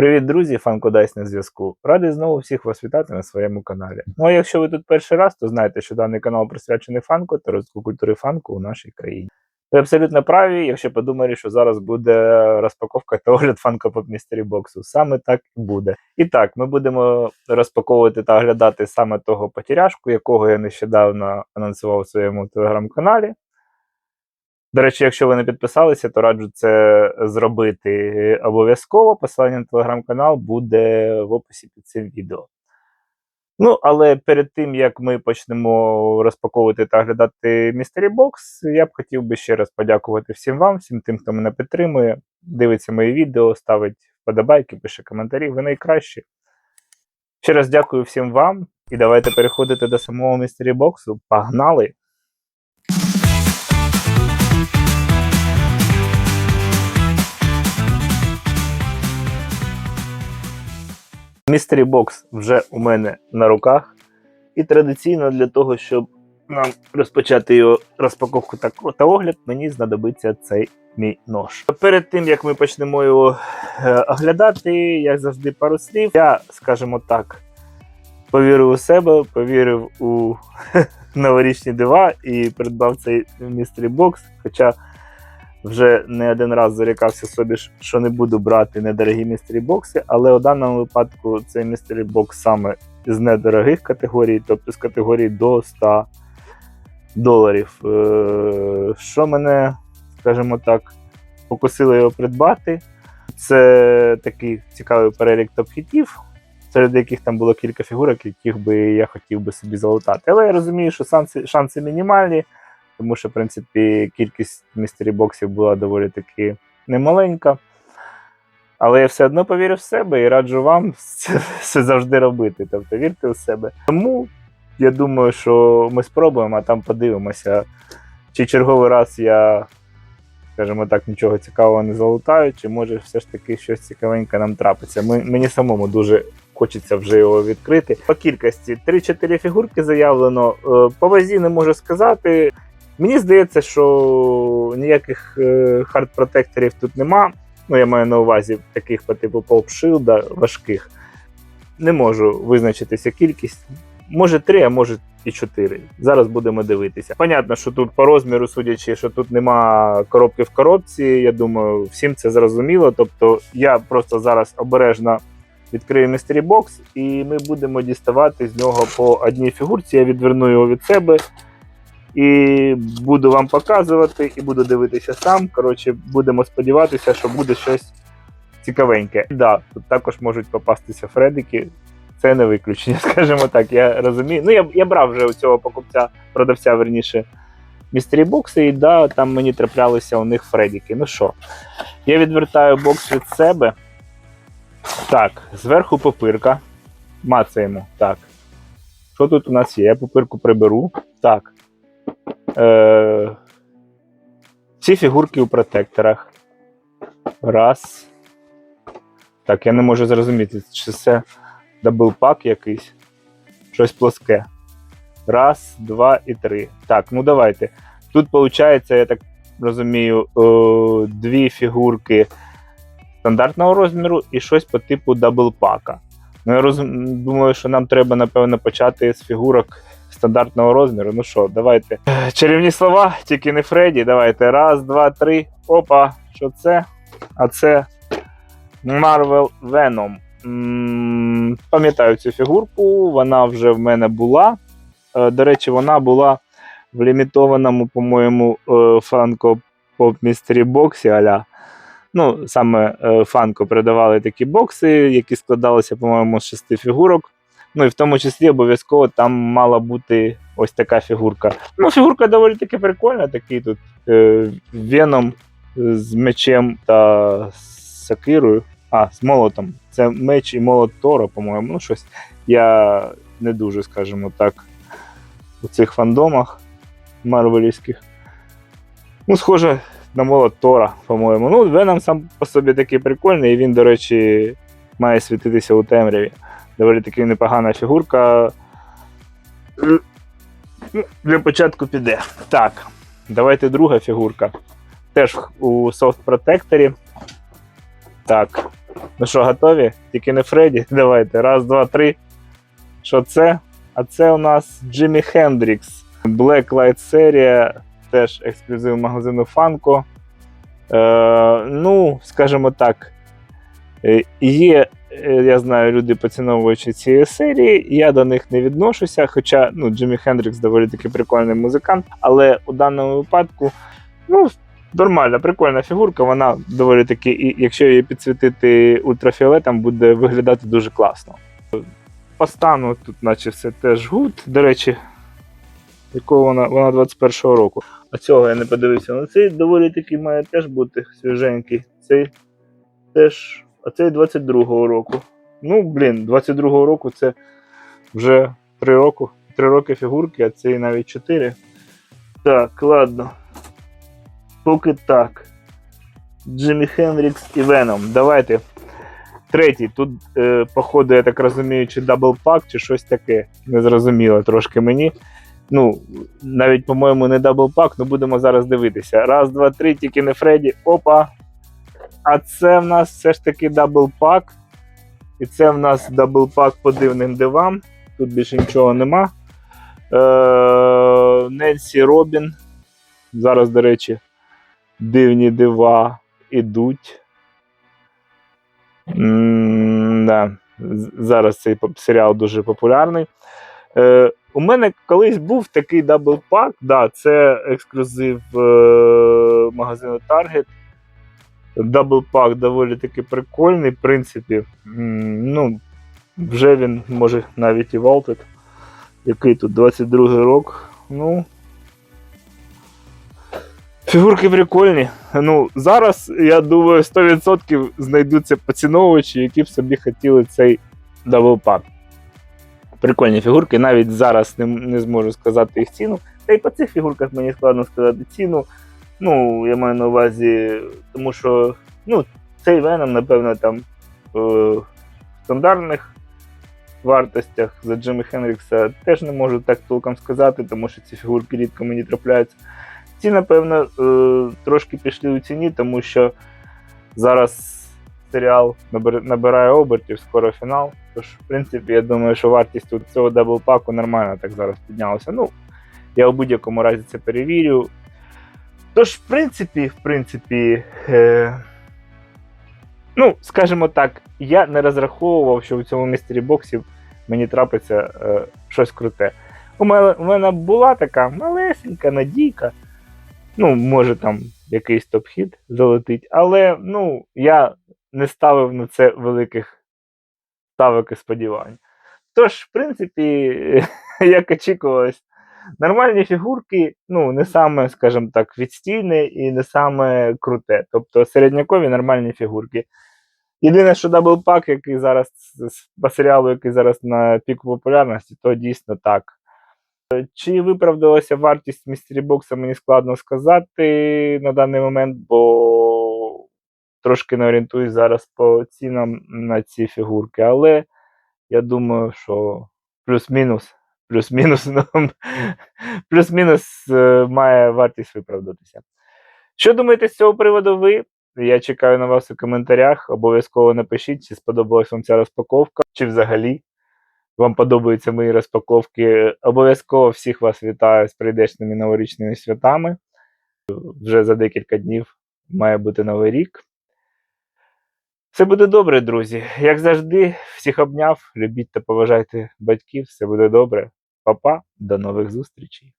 Привіт, друзі! Фанко Дайс на зв'язку. Радий знову всіх вас вітати на своєму каналі. Ну а якщо ви тут перший раз, то знайте, що даний канал присвячений фанку та розвитку культури фанку у нашій країні. Ви абсолютно праві, якщо подумали, що зараз буде розпаковка та огляд фанко поп містері боксу. Саме так і буде. І так, ми будемо розпаковувати та оглядати саме того потеряшку, якого я нещодавно анонсував у своєму телеграм-каналі. До речі, якщо ви не підписалися, то раджу це зробити обов'язково. Посилання на телеграм-канал буде в описі під цим відео. Ну, але перед тим як ми почнемо розпаковувати та глядати Mystery Box, я б хотів би ще раз подякувати всім вам, всім тим, хто мене підтримує, дивиться мої відео, ставить вподобайки, пише коментарі. Ви найкращі. Ще раз дякую всім вам. І давайте переходити до самого Mystery Box. Погнали! Mystery Box вже у мене на руках. І традиційно для того, щоб нам розпочати його розпаковку та, та огляд, мені знадобиться цей мій нож. Перед тим як ми почнемо його е, оглядати, як завжди, пару слів. Я, скажімо так, повірив у себе, повірив у новорічні дива і придбав цей Mystery Box. Хоча вже не один раз зарікався собі, що не буду брати недорогі містері бокси, але у даному випадку цей містері бокс саме з недорогих категорій, тобто з категорії до 100 доларів. Е, Що мене, скажімо так, покусило його придбати, це такий цікавий перелік топ-хітів, серед яких там було кілька фігурок, яких би я хотів би собі залутати. Але я розумію, що шанси, шанси мінімальні тому що, в принципі, кількість містері боксів була доволі таки немаленька. Але я все одно повірю в себе і раджу вам це, це завжди робити. Тобто вірте в себе. Тому я думаю, що ми спробуємо, а там подивимося, чи черговий раз я, скажімо так, нічого цікавого не залутаю, чи може все ж таки щось цікавеньке нам трапиться. Ми, Мені самому дуже хочеться вже його відкрити. По кількості 3-4 фігурки заявлено. Е, По вазі не можу сказати. Мені здається, що ніяких е, хард-протекторів тут нема. Ну, я маю на увазі таких по типу полпшилда важких. Не можу визначитися кількість. Може 3, а може і 4. Зараз будемо дивитися. Понятно, що тут по розміру, судячи, що тут нема коробки в коробці. Я думаю, всім це зрозуміло. Тобто я просто зараз обережно відкрию Mystery Box і ми будемо діставати з нього по одній фігурці. Я відверну його від себе. І буду вам показувати, і буду дивитися сам. Коротше, будемо сподіватися, що буде щось цікавеньке. Да, тут також можуть попастися Фредики. Це не виключення, скажімо так. Я розумію. Ну, я я брав вже у цього покупця, продавця верніше містері бокси, і да, там мені траплялися у них Фредики. Ну що, я відвертаю бокс від себе. Так, зверху попирка. Мацаємо. Так. Що тут у нас є? Я попирку приберу. Так. Е, Ці фігурки у протекторах. Раз. Так, я не можу зрозуміти, чи це даблпак якийсь. Щось плоске. Раз, два і три. Так, ну давайте. Тут, виходить, я так розумію, о, дві фігурки стандартного розміру і щось по типу даблпака. Ну, я розум... думаю, що нам треба, напевно, почати з фігурок стандартного розміру. Ну що, давайте. Чарівні слова, тільки не Фредді. Давайте. Раз, два, три. Опа, що це? А це Marvel Venom. Пам'ятаю цю фігурку, вона вже в мене була. Е, До речі, вона була в лімітованому, по-моєму, фанко поп містері боксі аля. Ну, саме е, фанко передавали такі бокси, які складалися, по-моєму, з шести фігурок. Ну і в тому числі обов'язково там мала бути ось така фігурка. Ну, фігурка доволі таки прикольна, такий тут е, веном з мечем та сакирою. А, з молотом. Це меч і молот Тора, по-моєму. Ну, щось я не дуже, скажімо так, у цих фандомах марвелівських. Ну, схоже на молот Тора, по-моєму. Ну, Веном сам по собі такий прикольний, і він, до речі, має світитися у темряві доволі таки непогана фігурка. Ну, Для початку піде. Так, давайте друга фігурка. Теж у софт протекторі. Так, Ну що, готові? Тільки не Фредді. Давайте. Раз, два, три. Що це? А це у нас Джиммі Хендрікс. Black Light серія, теж ексклюзив магазину Funko. Е, ну, скажімо так, є, е, я знаю, люди поціновуючи цієї серії. Я до них не відношуся. Хоча ну, Джиммі Хендрікс доволі таки прикольний музикант, але у даному випадку, ну, нормальна, прикольна фігурка. Вона доволі таки, і якщо її підсвітити ультрафіолетом, буде виглядати дуже класно. По стану тут, наче все теж гуд. До речі, якого вона, вона 21-го року. А цього я не подивився. Ну цей доволі таки має теж бути свіженький. Цей теж. А цей 22-го року. Ну, блін, 22-го року це вже 3 роки. 3 роки фігурки, а цей навіть 4. Так, ладно. Поки так. Джиммі Хендрікс і Веном. Давайте. Третій. Тут, е, походу, я так розумію, чи даблпак, чи щось таке. Незрозуміло трошки мені. Ну, навіть, по-моєму, не даблпак, але будемо зараз дивитися. Раз, два, три, тільки не Фредді. Опа. А це в нас все ж таки даблпак. І це в нас даблпак по дивним дивам. Тут більше нічого нема. Е, Ненсі Робін. Зараз, до речі, дивні дива ідуть. Да. Зараз цей серіал дуже популярний. Е, у мене колись був такий даблпак, да, це ексклюзив е, магазину Target. Даблпак доволі таки прикольний, в принципі. Ну, вже він може навіть і Vaulted. Який тут 22 рок. Ну. Фігурки прикольні. Ну, зараз, я думаю, 100% знайдуться поціновувачі, які б собі хотіли цей даблпак. Прикольні фігурки, навіть зараз не, не зможу сказати їх ціну. Та й по цих фігурках мені складно сказати ціну. Ну, я маю на увазі, тому що ну, цей Веном, напевно, там е, в стандартних вартостях за Джиммі Хенрікса теж не можу так толком сказати, тому що ці фігурки рідко мені трапляються. Ці, напевно, е, трошки пішли у ціні, тому що зараз серіал набирає обертів, скоро фінал. Тож, в принципі, я думаю, що вартість цього даблпаку нормально так зараз піднялася. Ну, я у будь-якому разі це перевірю. Тож, в принципі, в принципі, е, ну, скажімо так, я не розраховував, що в цьому містері боксі мені трапиться е, щось круте. У мене, у мене була така малесенька надійка. Ну, може там якийсь топ-хід залетить, але ну, я не ставив на це великих ставок і сподівань. Тож, в принципі, як очікувалось, нормальні фігурки, ну, не саме, скажімо так, відстійне і не саме круте. Тобто середнякові нормальні фігурки. Єдине, що даблпак, який зараз по серіалу, який зараз на піку популярності, то дійсно так. Чи виправдалася вартість містері бокса, мені складно сказати на даний момент, бо трошки не орієнтуюсь зараз по цінам на ці фігурки. Але я думаю, що плюс-мінус, плюс-мінус, ну, плюс-мінус е, має вартість виправдатися. Що думаєте з цього приводу ви? Я чекаю на вас у коментарях. Обов'язково напишіть, чи сподобалась вам ця розпаковка, чи взагалі вам подобаються мої розпаковки. Обов'язково всіх вас вітаю з прийдешніми новорічними святами. Вже за декілька днів має бути новий рік. Все буде добре, друзі. Як завжди, всіх обняв. Любіть та поважайте батьків. Все буде добре. Па-па, до нових зустрічей.